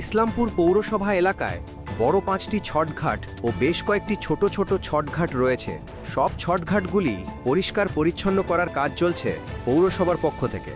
ইসলামপুর পৌরসভা এলাকায় বড় পাঁচটি ছটঘাট ও বেশ কয়েকটি ছোট ছোট ছটঘাট রয়েছে। সব ছটঘাটগুলি পরিষ্কার পরিচ্ছন্ন করার কাজ চলছে পৌরসভার পক্ষ থেকে।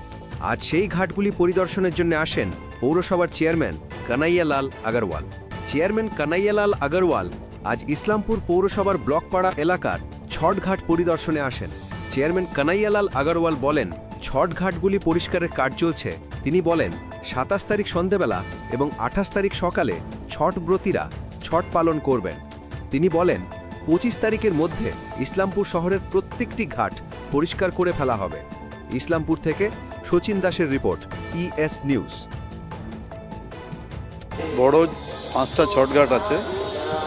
আজ সেই ঘাটগুলি পরিদর্শনের জন্য আসেন পৌরসভার চেয়ারম্যান কানাইয়ালাল আগরওয়াল। চেয়ারম্যান কানাইয়ালাল আগরওয়াল আজ ইসলামপুর পৌরসভার ব্লকপাড়া এলাকার ছটঘাট পরিদর্শনে আসেন। চেয়ারম্যান কানাইয়ালাল আগরওয়াল বলেন, ছটঘাটগুলি পরিষ্কারের কাজ চলছে তিনি বলেন, সাতাশ তারিখ সন্ধেবেলা এবং আঠাশ তারিখ সকালে ছট ব্রতীরা ছট পালন করবেন। তিনি বলেন, পঁচিশ তারিখের মধ্যে ইসলামপুর শহরের প্রত্যেকটি ঘাট পরিষ্কার করে ফেলা হবে। ইসলামপুর থেকে শচীন দাসের রিপোর্ট, ইএস নিউজ। বড় পাঁচটা ছটঘাট আছে।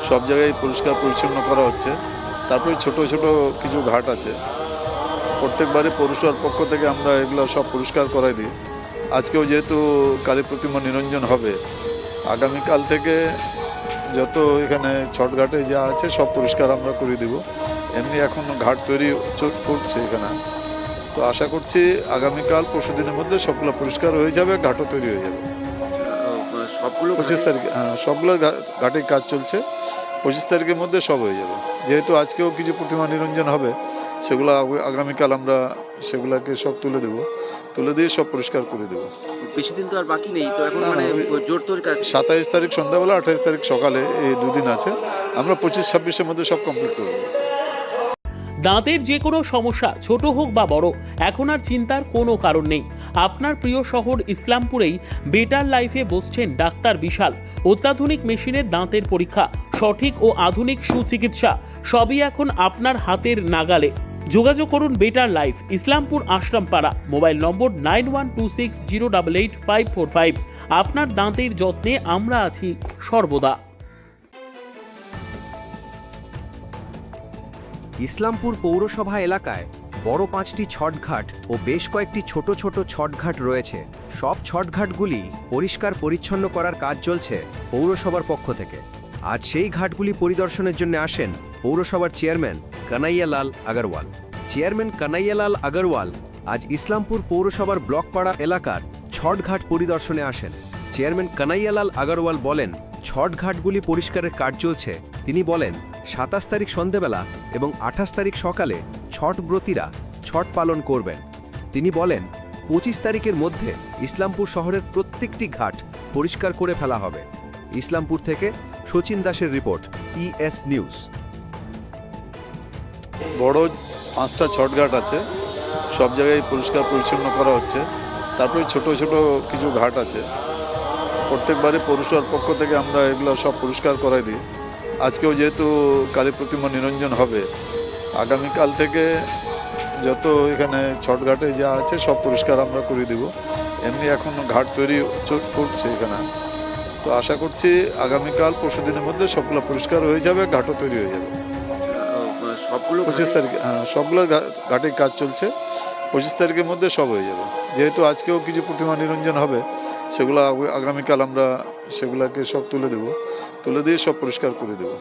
সব জায়গায় পরিষ্কার পরিচ্ছন্ন করা হচ্ছে। তারপরে ছোট ছোট কিছু ঘাট আছে। প্রত্যেকবারে পৌরসভার পক্ষ থেকে আমরা এগুলো সব পরিষ্কার করাই দিই। আজকেও যেহেতু কালী প্রতিমা নিরঞ্জন হবে আগামীকাল থেকে যত এখানে ছটঘাটে যা আছে সব পরিষ্কার আমরা করে দিব। এমনি এখন ঘাট তৈরি করছে এখানে। তো আশা করছি আগামীকাল পরশু দিনের মধ্যে সবগুলো পরিষ্কার হয়ে যাবে ঘাটও তৈরি হয়ে যাবে। সবগুলো পঁচিশ তারিখে হ্যাঁ সবগুলো ঘাটে কাজ চলছে। পঁচিশ তারিখের মধ্যে সব হয়ে যাবে। যেহেতু আজকেও কিছু প্রতিমা নিরঞ্জন হবে সেগুলো আগামীকাল আমরা সেগুলাকে সব তুলে দেব। তুলে দিয়ে সব পরিষ্কার করে দেবো। বেশি দিন তো আর বাকি নেই তো এখন মানে জোর তোর কাজ। সাতাইশ তারিখ সন্ধ্যাবেলা আঠাইশ তারিখ সকালে এই দুদিন আছে। আমরা পঁচিশ ছাব্বিশের মধ্যে সব কমপ্লিট করে দেবো। দাঁতের যে কোনো সমস্যা, ছোট হোক বা বড়, এখন আর চিন্তার কোনো কারণ নেই। আপনার প্রিয় শহর ইসলামপুরেই বেটার লাইফে বসছেন ডাক্তার বিশাল। অত্যাধুনিক মেশিনের দাঁতের পরীক্ষা, সঠিক ও আধুনিক সুচিকিৎসা, সবই এখন আপনার হাতের নাগালে। যোগাযোগ করুন better life, Islampur Ashrampara. Mobile number nine one two six zero double eight five four five. আপনার দাঁতের যত্নে আমরা আছি সর্বদা। ইসলামপুর পৌরসভা এলাকায় বড় পাঁচটি ছটঘাট ও বেশ কয়েকটি ছোট ছোট ছটঘাট রয়েছে। সব ছটঘাটগুলি পরিষ্কার পরিচ্ছন্ন করার কাজ চলছে পৌরসভার পক্ষ থেকে। আজ সেই ঘাটগুলি পরিদর্শনের জন্য আসেন পৌরসভার চেয়ারম্যান কানাইয়ালাল আগরওয়াল। চেয়ারম্যান কানাইয়ালাল আগরওয়াল আজ ইসলামপুর পৌরসভার ব্লকপাড়া এলাকার ছটঘাট পরিদর্শনে আসেন। চেয়ারম্যান কানাইয়ালাল আগরওয়াল বলেন, ছটঘাটগুলি পরিষ্কারের কাজ চলছে তিনি বলেন, সাতাশ তারিখ সন্ধেবেলা এবং আঠাশ তারিখ সকালে ছট ব্রতীরা ছট পালন করবেন। তিনি বলেন, পঁচিশ তারিখের মধ্যে ইসলামপুর শহরের প্রত্যেকটি ঘাট পরিষ্কার করে ফেলা হবে। ইসলামপুর থেকে শচীন দাসের রিপোর্ট, ইএস নিউজ। বড় পাঁচটা ছটঘাট আছে, সব জায়গায় পরিষ্কার পরিচ্ছন্ন করা হচ্ছে। তারপরে ছোট ছোট কিছু ঘাট আছে। প্রত্যেকবারে পৌরসভার পক্ষ থেকে আমরা এগুলো সব পরিষ্কার করাই দিই। আজকেও যেহেতু কালী প্রতিমা নিরঞ্জন হবে আগামীকাল থেকে যত এখানে ছটঘাটে যা আছে সব পরিষ্কার আমরা করে দিব। এমনি এখন ঘাট তৈরি করছে এখানে। তো আশা করছি আগামীকাল পরশু দিনের মধ্যে সবগুলো পরিষ্কার হয়ে যাবে ঘাটও তৈরি হয়ে যাবে। সবগুলো পঁচিশ তারিখে হ্যাঁ সবগুলো ঘাটে কাজ চলছে। পঁচিশ তারিখের মধ্যে সব হয়ে যাবে। যেহেতু আজকেও কিছু প্রতিমা নিরঞ্জন হবে সেগুলো আগামীকাল আমরা সেগুলোকে সব তুলে দেব। তুলে দিয়ে সব পরিষ্কার করে দেবো।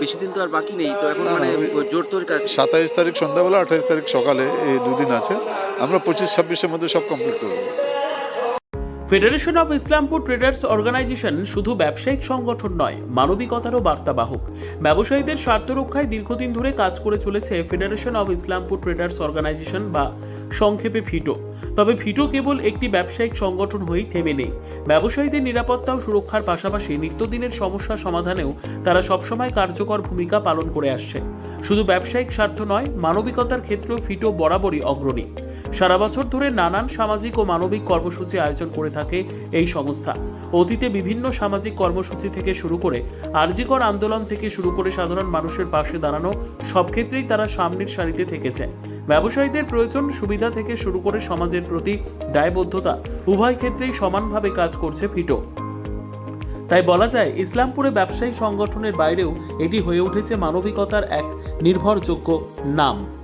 বেশি দিন তো আর বাকি নেই তো এখন মানে জোর তোর কাজ। সাতাইশ তারিখ সন্ধ্যাবেলা আঠাইশ তারিখ সকালে এই দুদিন আছে। আমরা পঁচিশ ছাব্বিশের মধ্যে সব কমপ্লিট করে দেবো। Federation of Islampur traders organisation শুধু ব্যবসায়িক সংগঠন নয় মানবিকতারও বার্তাবাহক। ব্যবসায়ীদের স্বার্থ রক্ষায় দীর্ঘদিন ধরে কাজ করে চলেছে federation of Islampur traders organisation বা সংক্ষেপে ফিটো তবে ফিটো কেবল একটি ব্যবসায়িক সংগঠন হয়েই থেমে নেই। ব্যবসায়ীদের নিরাপত্তা ও সুরক্ষার পাশাপাশি নিত্যদিনের সমস্যা সমাধানেও তারা সবসময় কার্যকর ভূমিকা পালন করে আসছে। শুধু ব্যবসায়িক স্বার্থ নয়, মানবিকতার ক্ষেত্রেও ফিটো বরাবরই অগ্রণী। সারা বছর ধরে নানান সামাজিক ও মানবিক কর্মসূচি আয়োজন করে থাকে এই সংস্থা। অতীতে বিভিন্ন সামাজিক কর্মসূচি থেকে শুরু করে আর্জিকর আন্দোলন থেকে শুরু করে সাধারণ মানুষের পাশে দাঁড়ানো সব ক্ষেত্রেই তারা সামনের সারিতে থেকেছে। ব্যবসায়ীদের প্রয়োজন সুবিধা থেকে শুরু করে সমাজের প্রতি দায়বদ্ধতা উভয় ক্ষেত্রেই সমানভাবে কাজ করছে ফিটো। তাই বলা যায়, ইসলামপুরে ব্যবসায়ী সংগঠনের বাইরেও এটি হয়ে উঠেছে মানবিকতার এক নির্ভরযোগ্য নাম।